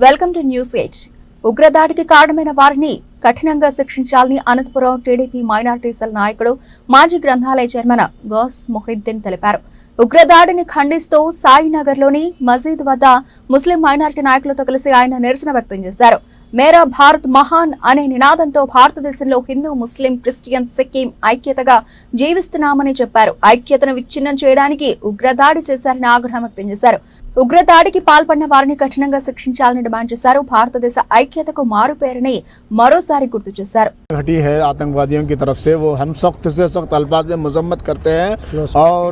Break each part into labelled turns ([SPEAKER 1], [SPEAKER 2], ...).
[SPEAKER 1] Welcome to news eight ఉగ్రదాడికి కారణమైన వారిని కఠినంగా శిక్షించాలని అనంతపురం టీడీపీ మైనార్టీ సెల్ నాయకుడు మాజీ గ్రంథాలయ చైర్మన్ గౌస్ మొహిద్దీన్ తెలిపారు. ఉగ్రదాడిని ఖండిస్తూ సాయినగర్లోని మసీద్ వద్ద ముస్లిం మైనార్టీ నాయకులతో కలిసి ఆయన నిరసన వ్యక్తం చేశారు. మేరా భారత్ మహాన్ అనే నినాదంతో భారతదేశంలో హిందూ ముస్లిం క్రిస్టియన్ సిక్కిం ఐక్యతగా జీవిస్తున్నామని చెప్పారు ఐక్యతను విచ్ఛిన్నం చేయడానికి ఉగ్రదాడి చేశారని ఆగ్రహం వ్యక్తం చేశారు ఉగ్రదాడికి పాల్పడిన వారిని కఠినంగా శిక్షించాలని డిమాండ్ చేశారు భారతదేశ ఐక్యతకు మారుపేరని మరోసారి గుర్తు చేశారు
[SPEAKER 2] घटी है आतंकवादियों की तरफ से वो हम सख्त से सख्त अल्फाज में मजम्मत करते हैं और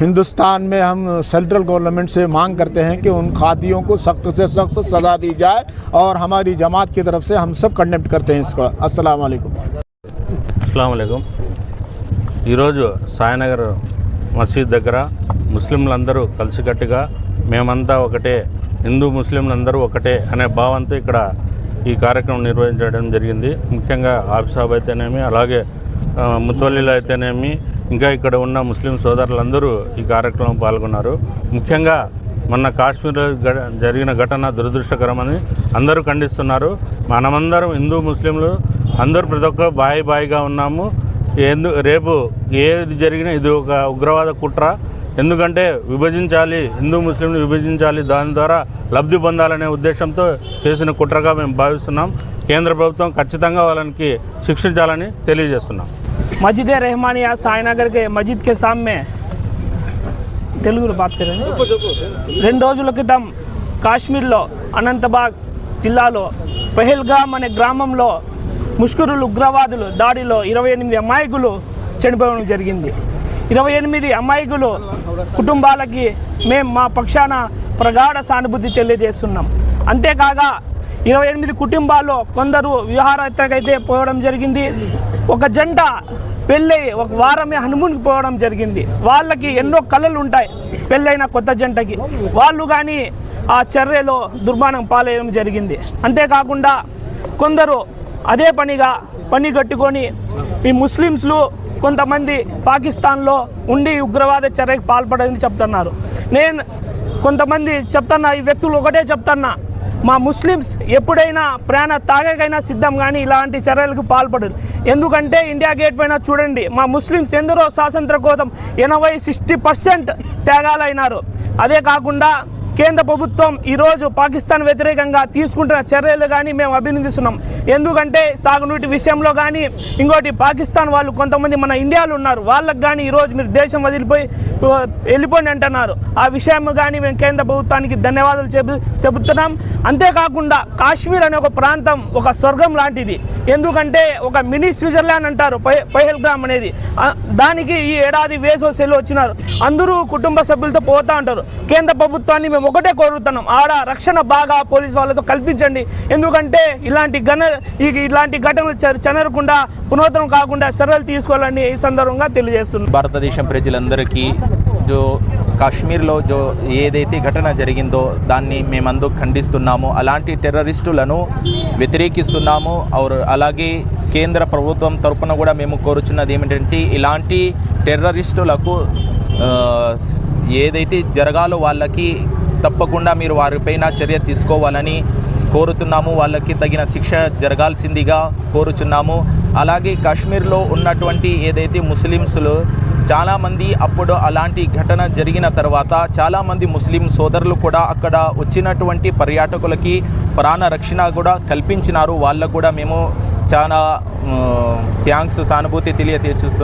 [SPEAKER 2] हिंदुस्तान में हम सेंट्रल गवर्नमेंट से मांग करते हैं कि उन खादियों को सख्त से सख्त सज़ा दी जाए और हमारी जमात की तरफ से हम सब कंडेप्ट करते हैं इसका अस्सलाम वालेकुम
[SPEAKER 3] అస్సలం ఈరోజు సాయినగర్ మసీద్ దగ్గర ముస్లింలందరూ కలిసికట్టుగా మేమంతా ఒకటే హిందూ ముస్లింలందరూ ఒకటే అనే భావంతో ఇక్కడ ఈ కార్యక్రమం నిర్వహించడం జరిగింది ముఖ్యంగా ఆఫీసాబ్ అయితేనేమి అలాగే ఆ, ముత్తవల్లిలు అయితేనేమి ఇంకా ఇక్కడ ఉన్న ముస్లిం సోదరులందరూ ఈ కార్యక్రమం పాల్గొన్నారు ముఖ్యంగా మొన్న కాశ్మీర్లో గ- జరిగిన ఘటన దురదృష్టకరమని అందరూ ఖండిస్తున్నారు. మనమందరం హిందూ ముస్లింలు అందరూ ప్రతి ఒక్క బాయి బాయిగా ఉన్నాము. ఎందు రేపు ఏది జరిగినా ఇది ఒక ఉగ్రవాద కుట్ర. ఎందుకంటే విభజించాలి హిందూ ముస్లింలు విభజించాలి దాని ద్వారా లబ్ధి పొందాలనే ఉద్దేశంతో చేసిన కుట్రగా మేము భావిస్తున్నాం. కేంద్ర ప్రభుత్వం ఖచ్చితంగా వాళ్ళకి శిక్షించాలని తెలియజేస్తున్నాం.
[SPEAKER 4] మజిద్ రెహమానియా సాయినగర్కే మస్జిద్కి సామ్మే. తెలుగులో బాత్ రెండు రోజుల క్రితం కాశ్మీర్లో అనంతబాగ్ జిల్లాలో పెహల్గామ్ అనే గ్రామంలో ముష్కరులు ఉగ్రవాదులు దాడిలో ఇరవై ఎనిమిది అమాయకులు చనిపోవడం జరిగింది. ఇరవై ఎనిమిది అమాయకులు కుటుంబాలకి మేము మా పక్షాన ప్రగాఢ సానుభూతి తెలియజేస్తున్నాం. అంతేకాక ఇరవై ఎనిమిది కుటుంబాల్లో కొందరు విహారయాత్రకైతే పోవడం జరిగింది. ఒక జంట పెళ్ళై ఒక వారమే హనుమూన్కి పోవడం జరిగింది. వాళ్ళకి ఎన్నో కళలు ఉంటాయి పెళ్ళైన కొత్త జంటకి. వాళ్ళు కానీ ఆ చర్యలో దుర్మానం పాలేయడం జరిగింది. అంతేకాకుండా కొందరు అదే పనిగా పని కట్టుకొని ఈ ముస్లిమ్స్లు కొంతమంది పాకిస్తాన్లో ఉండి ఉగ్రవాద చర్యకు పాల్పడని చెప్తున్నారు. నేను కొంతమంది చెప్తున్నా ఈ వ్యక్తులు ఒకటే చెప్తున్నా మా ముస్లిమ్స్ ఎప్పుడైనా ప్రాణ తాగకైనా సిద్ధం కానీ ఇలాంటి చర్యలకు పాల్పడరు. ఎందుకంటే ఇండియా గేట్ పైన చూడండి మా ముస్లిమ్స్ ఎందరో స్వాతంత్ర కోసం ఎనభై సిక్స్టీ పర్సెంట్ త్యాగాలైనారు. అదే కాకుండా కేంద్ర ప్రభుత్వం ఈరోజు పాకిస్తాన్ వ్యతిరేకంగా తీసుకుంటున్న చర్యలు కానీ మేము అభినందిస్తున్నాం. ఎందుకంటే సాగునీటి విషయంలో కానీ ఇంకోటి పాకిస్తాన్ వాళ్ళు కొంతమంది మన ఇండియాలో ఉన్నారు. వాళ్ళకి కానీ ఈరోజు మీరు దేశం వదిలిపోయి వెళ్ళిపోండి అంటున్నారు. ఆ విషయం కానీ మేము కేంద్ర ప్రభుత్వానికి ధన్యవాదాలు చెబు చెబుతున్నాం. అంతేకాకుండా కాశ్మీర్ అనే ఒక ప్రాంతం ఒక స్వర్గం లాంటిది. ఎందుకంటే ఒక మినీ స్విట్జర్లాండ్ అంటారు పై పహల్గామ్ అనేది. దానికి ఈ ఏడాది వేసో సెలవు వచ్చినారు. అందరూ కుటుంబ సభ్యులతో పోతా ఉంటారు. కేంద్ర ప్రభుత్వాన్ని మేము ఒకటే కోరుతున్నాం. ఆడ రక్షణ బాగా పోలీస్ వాళ్ళతో కల్పించండి. ఎందుకంటే ఇలాంటి ఘన ఈ ఇలాంటి ఘటనలు చెనరకుండా పునరుద్ధరణ కాకుండా చర్యలు తీసుకోవాలని ఈ సందర్భంగా తెలియజేస్తుంది
[SPEAKER 5] భారతదేశం ప్రజలందరికీ జో కాశ్మీర్లో జో ఏదైతే ఘటన జరిగిందో దాన్ని మేమందు ఖండిస్తున్నాము. అలాంటి టెర్రరిస్టులను వ్యతిరేకిస్తున్నాము. ఔర్ అలాగే కేంద్ర ప్రభుత్వం తరపున కూడా మేము కోరుచున్నది ఏమిటంటే ఇలాంటి టెర్రరిస్టులకు ఏదైతే జరగాలో వాళ్ళకి తప్పకుండా మీరు వారిపైన చర్య తీసుకోవాలని కోరుతున్నాము. వాళ్ళకి తగిన శిక్ష జరగాల్సిందిగా కోరుచున్నాము. అలాగే కాశ్మీర్లో ఉన్నటువంటి ఏదైతే ముస్లిమ్స్లు చాలామంది అప్పుడు అలాంటి ఘటన జరిగిన తర్వాత చాలామంది ముస్లిం సోదరులు కూడా అక్కడ వచ్చినటువంటి పర్యాటకులకి ప్రాణ రక్షణ కూడా కల్పించినారు. వాళ్ళకు కూడా మేము చాలా థ్యాంక్స్ సానుభూతి తెలియజేస్తున్నాం